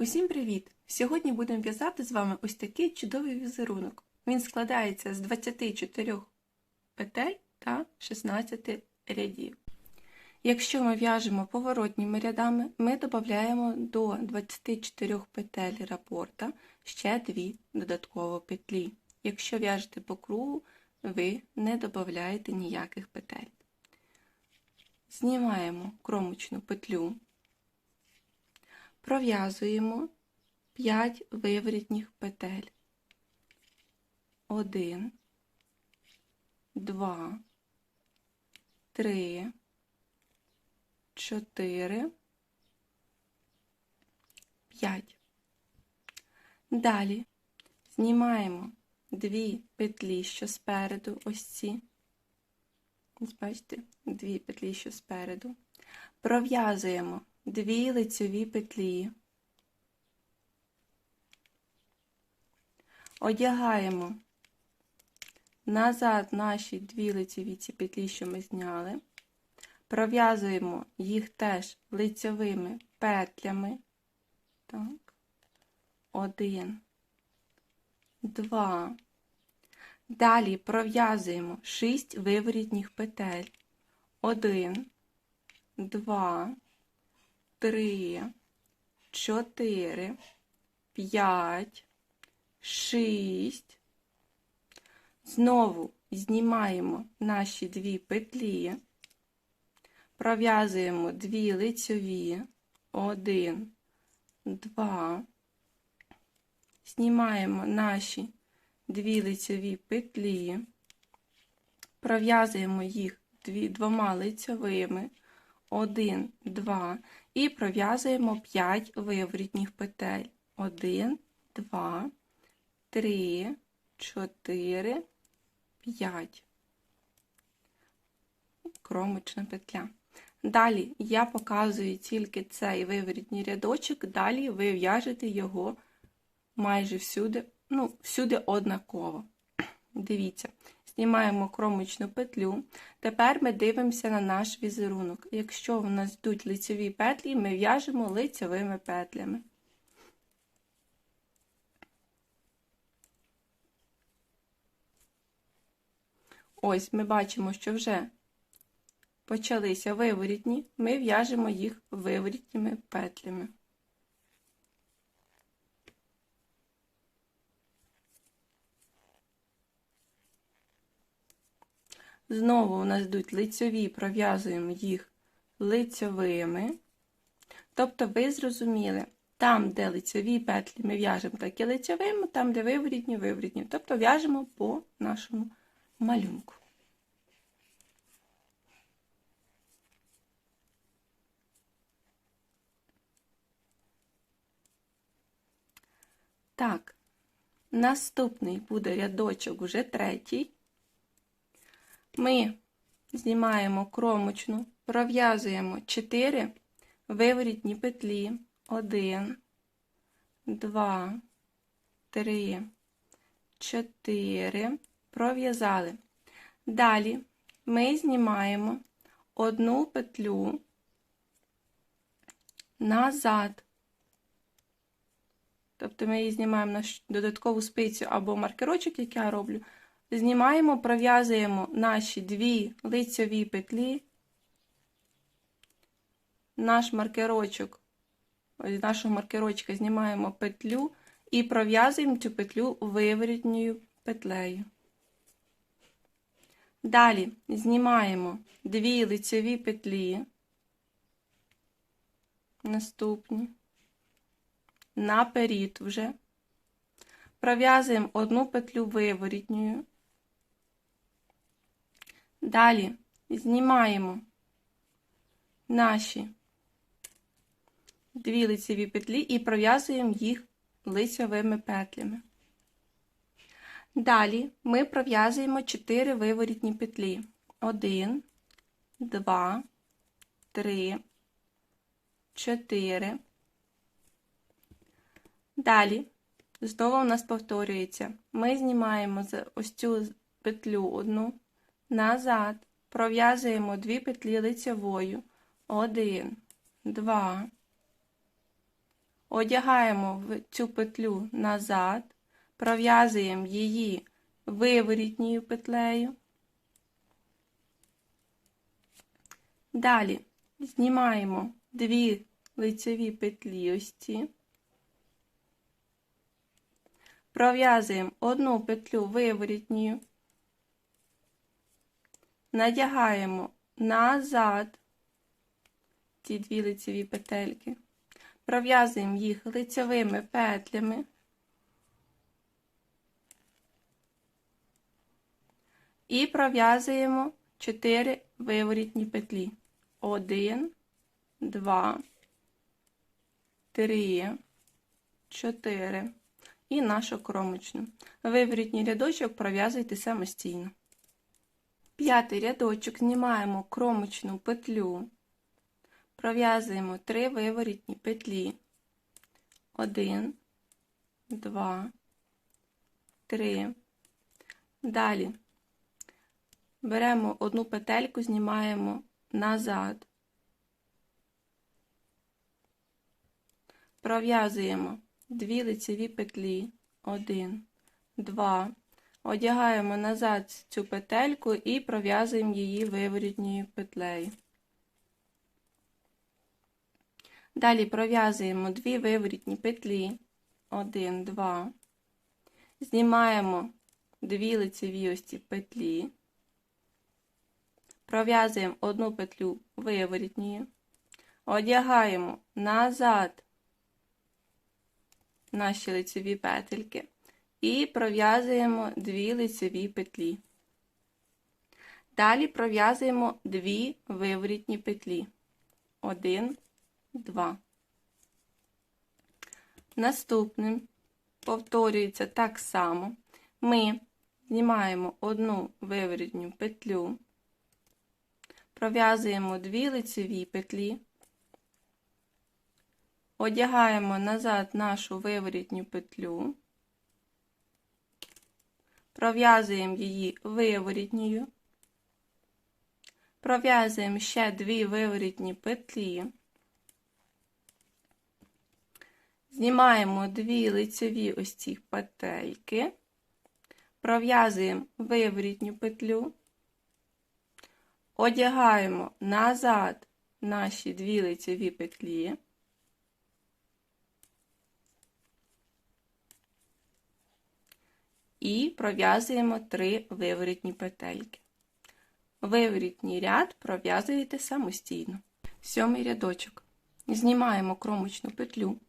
Усім привіт! Сьогодні будемо в'язати з вами ось такий чудовий візерунок. Він складається з 24 петель та 16 рядів. Якщо ми в'яжемо поворотніми рядами, ми додаємо до 24 петель рапорта ще 2 додатково петлі. Якщо в'яжете по кругу, ви не додаєте ніяких петель. Знімаємо кромочну петлю пров'язуємо 5 виворітніх петель. 1, 2, 3, 4, 5. Далі знімаємо дві петлі, що спереду, ось ці. Бачите, дві петлі, що спереду. Пров'язуємо дві лицьові петлі. Одягаємо назад наші дві лицеві ці петлі, що ми зняли. Пров'язуємо їх теж лицьовими петлями. Так. Один, два. Далі пров'язуємо шість виворітніх петель. Один, два, три, чотири, п'ять, шість. Знову знімаємо наші дві петлі, пров'язуємо дві лицьові, один, два, знімаємо наші дві лицьові петлі, пров'язуємо їх дві, двома лицьовими, один, два, і пров'язуємо 5 виворітніх петель. 1, 2, 3, 4, 5. Кромочна петля. Далі я показую тільки цей виворітній рядочок, далі ви в'яжете його майже всюди, ну, всюди однаково. Дивіться, знімаємо кромочну петлю. Тепер ми дивимося на наш візерунок. Якщо в нас йдуть лицеві петлі, ми в'яжемо лицевими петлями. Ось ми бачимо, що вже почалися виворітні, ми в'яжемо їх виворітніми петлями. Знову у нас йдуть лицьові, пров'язуємо їх лицьовими. Тобто, ви зрозуміли, там, де лицьові петлі, ми в'яжемо такі лицьовими, там, де виворітні, виворітні. Тобто в'яжемо по нашому малюнку. Так, наступний буде рядочок уже третій. Ми знімаємо кромочну, пров'язуємо 4 виворітні петлі. 1, 2, 3, 4. Пров'язали. Далі ми знімаємо одну петлю назад. Тобто ми її знімаємо на додаткову спицю або маркерочок, який я роблю. Знімаємо, пров'язуємо наші дві лицьові петлі, наш маркерочок, з нашого маркерочка знімаємо петлю і пров'язуємо цю петлю виворітньою петлею. Далі знімаємо дві лицеві петлі, наступні, наперед вже, пров'язуємо одну петлю виворітньою. Далі знімаємо наші дві лицеві петлі і пров'язуємо їх лицевими петлями. Далі ми пров'язуємо 4 виворітні петлі. 1, 2, 3, 4. Далі, знову у нас повторюється, ми знімаємо ось цю петлю одну назад, пров'язуємо дві петлі лицевою. 1, 2, одягаємо цю петлю назад, пров'язуємо її виворітньою петлею. Далі знімаємо дві лицеві петлі ось ці. Пров'язуємо одну петлю виворітньою, надягаємо назад ці дві лицеві петельки, пров'язуємо їх лицевими петлями. І пров'язуємо 4 виворітні петлі. 1, 2, 3, 4 і нашу кромочну. Виворітній рядочок пров'язуйте самостійно. П'ятий рядочок. Знімаємо кромочну петлю, пров'язуємо 3 виворітні петлі. 1, 2, 3. Далі. Беремо одну петельку, знімаємо назад, пров'язуємо дві лицеві петлі, 1, 2, одягаємо назад цю петельку і пров'язуємо її виворітньою петлею. Далі пров'язуємо дві виворітні петлі, 1, 2, знімаємо дві лицеві ось петлі, пров'язуємо одну петлю виворітньою, одягаємо назад наші лицеві петельки і пров'язуємо дві лицеві петлі. Далі пров'язуємо дві виворітні петлі. 1, 2. Наступним повторюється так само. Ми знімаємо одну виворітню петлю, пров'язуємо дві лицеві петлі, одягаємо назад нашу виворітню петлю, пров'язуємо її виворітньою, пров'язуємо ще дві виворітні петлі, знімаємо дві лицеві ось ці петельки, пров'язуємо виворітню петлю, одягаємо назад наші дві лицеві петлі, і пров'язуємо три виворітні петельки. Виворітній ряд пров'язуєте самостійно. Сьомий рядочок. Знімаємо кромочну петлю,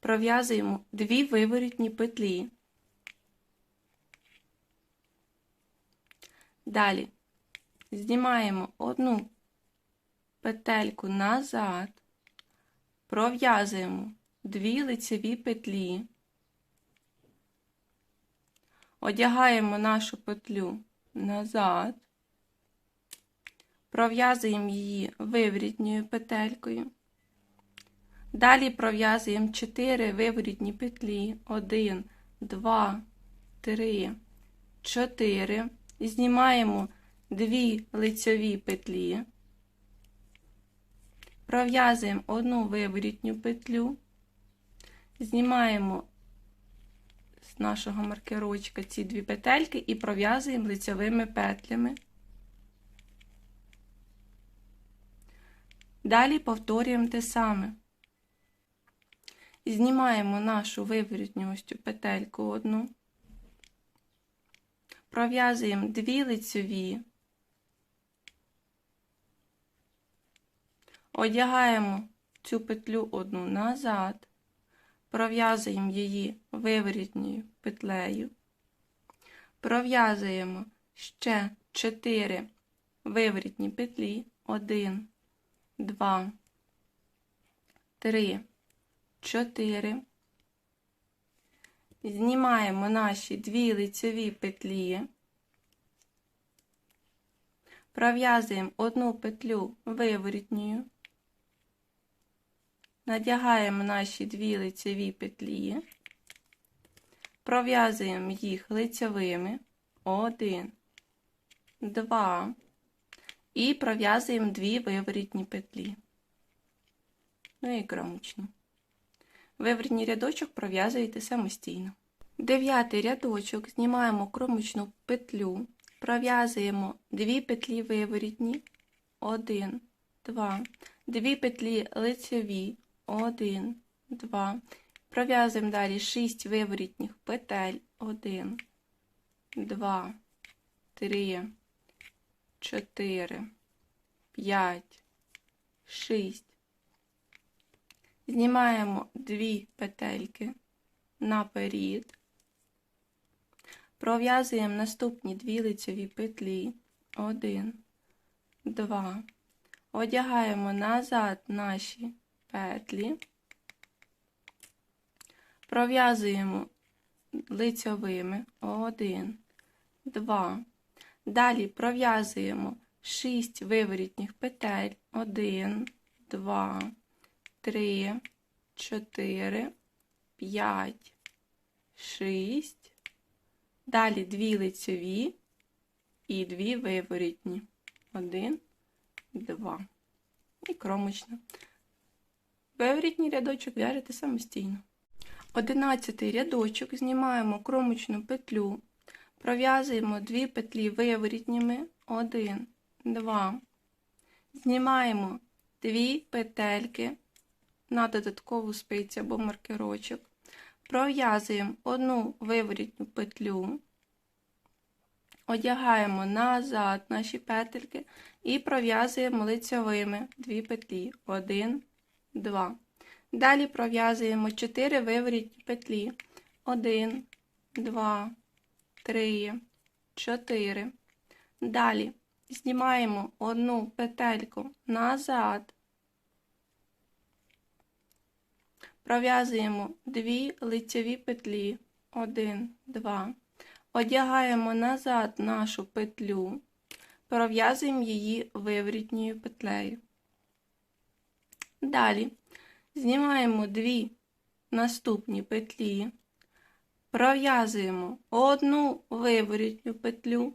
пров'язуємо дві виворітні петлі. Далі знімаємо одну петельку назад, пров'язуємо дві лицеві петлі. Одягаємо нашу петлю назад, пров'язуємо її виворітньою петелькою. Далі пров'язуємо 4 виворітні петлі. 1, 2, 3, 4. Знімаємо 2 лицьові петлі. Пров'язуємо одну виворітню петлю. Знімаємо з нашого маркерочка ці дві петельки і пров'язуємо лицевими петлями. Далі повторюємо те саме. Знімаємо нашу виворітню петельку одну, пров'язуємо дві лицеві, одягаємо цю петлю одну назад, пров'язуємо її виворітньою петлею, пров'язуємо ще 4 виворітні петлі, 1, 2, 3, 4. Знімаємо наші дві лицеві петлі, пров'язуємо одну петлю виворітньою, надягаємо наші дві лицеві петлі, пров'язуємо їх лицевими, 1, 2 і пров'язуємо дві виворітні петлі. Ну і кромочну. Виворітній рядочок пров'язуєте самостійно. Дев'ятий рядочок. Знімаємо кромочну петлю, пров'язуємо дві петлі виворітні, 1, 2, дві петлі лицеві, 1, 2. Пров'язуємо далі 6 виворітніх петель, 1, 2, 3, 4, 5, 6. Знімаємо дві петельки наперед. Пров'язуємо наступні дві лицеві петлі. 1, 2. Одягаємо назад наші петлі. Пров'язуємо лицьовими. 1, 2. Далі пров'язуємо 6 виворітніх петель. 1, 2, 3, 4, 5, 6. Далі 2 лицеві і 2 виворітні. 1, 2. І кромочна. Виворітній рядочок в'яжете самостійно. Одинадцятий рядочок знімаємо кромочну петлю, пров'язуємо 2 петлі виворітніми, 1, 2. Знімаємо 2 петельки на додаткову спицю або маркерочок. Пров'язуємо одну виворітню петлю, одягаємо назад наші петельки і пров'язуємо лицьовими 2 петлі, 1, 2. Далі пров'язуємо 4 виворітні петлі. 1, 2, 3, 4. Далі знімаємо одну петельку назад. Пров'язуємо 2 лицеві петлі. 1, 2. Одягаємо назад нашу петлю. Пров'язуємо її виворітньою петлею. Далі знімаємо дві наступні петлі, пров'язуємо одну виворітню петлю,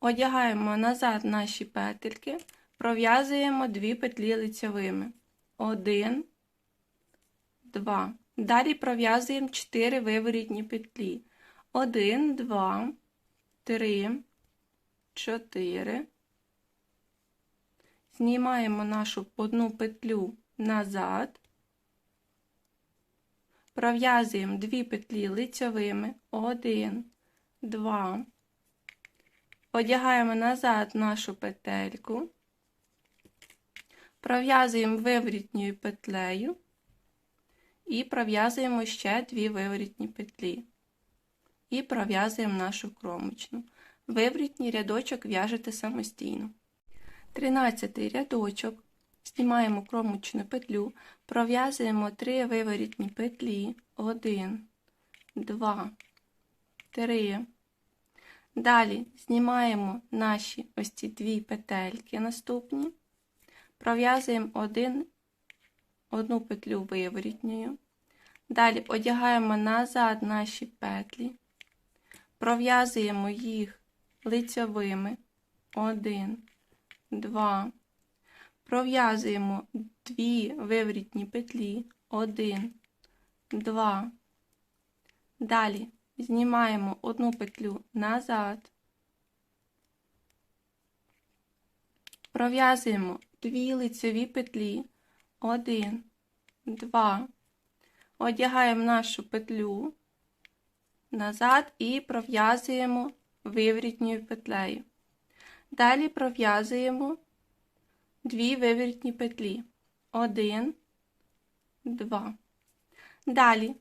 одягаємо назад наші петельки, пров'язуємо дві петлі лицевими. 1, 2. Далі пров'язуємо 4 виворітні петлі. 1, 2, 3, 4. Знімаємо нашу одну петлю назад, пров'язуємо дві петлі лицьовими, 1, 2, одягаємо назад нашу петельку, пров'язуємо виворітньою петлею і пров'язуємо ще дві виворітні петлі. І пров'язуємо нашу кромочну. Виворітній рядочок в'яжете самостійно. 13 рядочок. Знімаємо кромочну петлю, пров'язуємо 3 виворітні петлі, 1, 2, 3. Далі знімаємо наші ось ці дві петельки наступні, пров'язуємо один, одну петлю виворітньою. Далі одягаємо назад наші петлі, пров'язуємо їх лицьовими, 1, 2, Пров'язуємо дві виворітні петлі, 1, 2. Далі знімаємо одну петлю назад, пров'язуємо дві лицеві петлі, 1, 2. Одягаємо нашу петлю назад і пров'язуємо виворітньою петлею. Далі пров'язуємо дві виворітні петлі. Один, два. Далі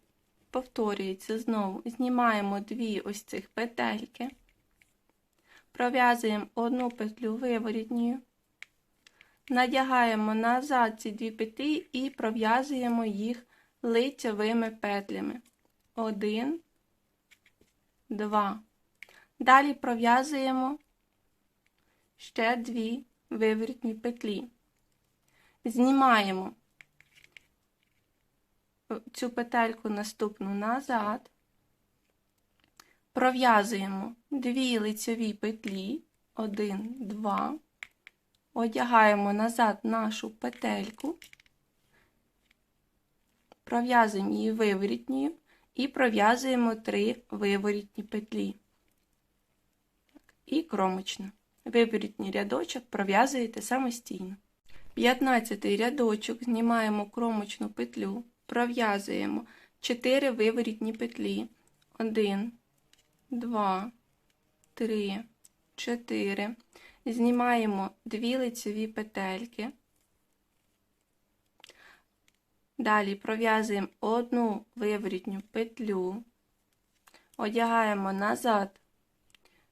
повторюється знову, знімаємо дві ось цих петельки, пров'язуємо одну петлю виворітньою, надягаємо назад ці дві петлі і пров'язуємо їх лицевими петлями. Один, два. Далі пров'язуємо ще дві виворітні петлі. Знімаємо цю петельку наступну назад, пров'язуємо дві лицеві петлі, 1, 2, одягаємо назад нашу петельку пров'язуємо її виворітньою і пров'язуємо три виворітні петлі. І кромочно. Виворітній рядочок пров'язуєте самостійно. 15 рядочок знімаємо кромочну петлю, пров'язуємо 4 виворітні петлі. 1, 2, 3, 4. Знімаємо 2 лицеві петельки. Далі пров'язуємо одну виворітню петлю, одягаємо назад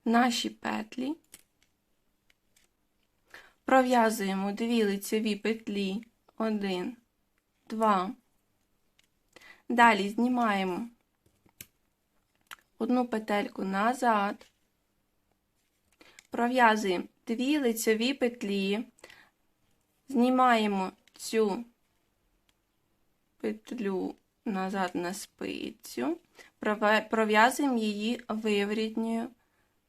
наші петлі, пров'язуємо дві лицеві петлі, 1, 2. Далі знімаємо одну петельку назад, пров'язуємо дві лицеві петлі, знімаємо цю петлю назад на спицю, пров'язуємо її виворітньою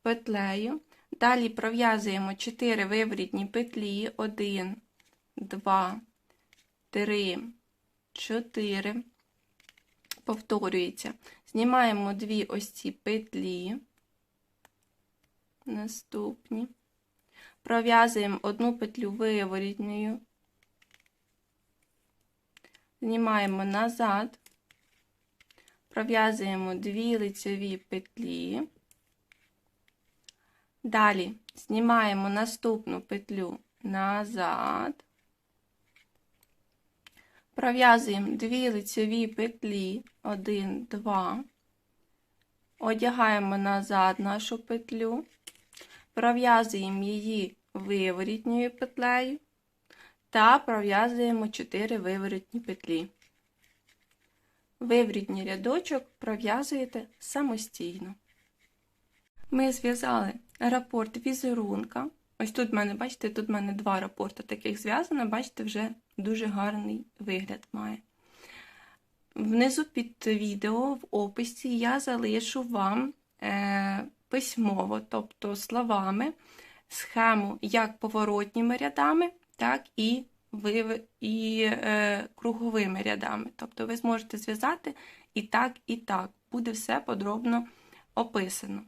петлею. Далі пров'язуємо 4 виворітні петлі, 1, 2, 3, 4. Повторюється. Знімаємо дві ось ці петлі, наступні. Пров'язуємо одну петлю виворітньою знімаємо назад, пров'язуємо дві лицеві петлі. Далі. Знімаємо наступну петлю назад, пров'язуємо дві лицеві петлі, 1, 2, одягаємо назад нашу петлю, пров'язуємо її виворітньою петлею та пров'язуємо 4 виворітні петлі. Виворітній рядочок пров'язуєте самостійно. Ми зв'язали рапорт візерунка. Ось тут в мене, бачите, тут в мене два рапорти таких зв'язано, бачите, вже дуже гарний вигляд має. Внизу під відео в описі я залишу вам е, письмово, тобто словами, схему як поворотніми рядами, так і вив... і е, круговими рядами. Тобто ви зможете зв'язати і так, і так. Буде все подробно описано.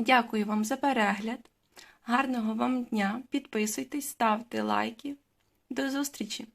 Дякую вам за перегляд. Гарного вам дня! Підписуйтесь, ставте лайки. До зустрічі!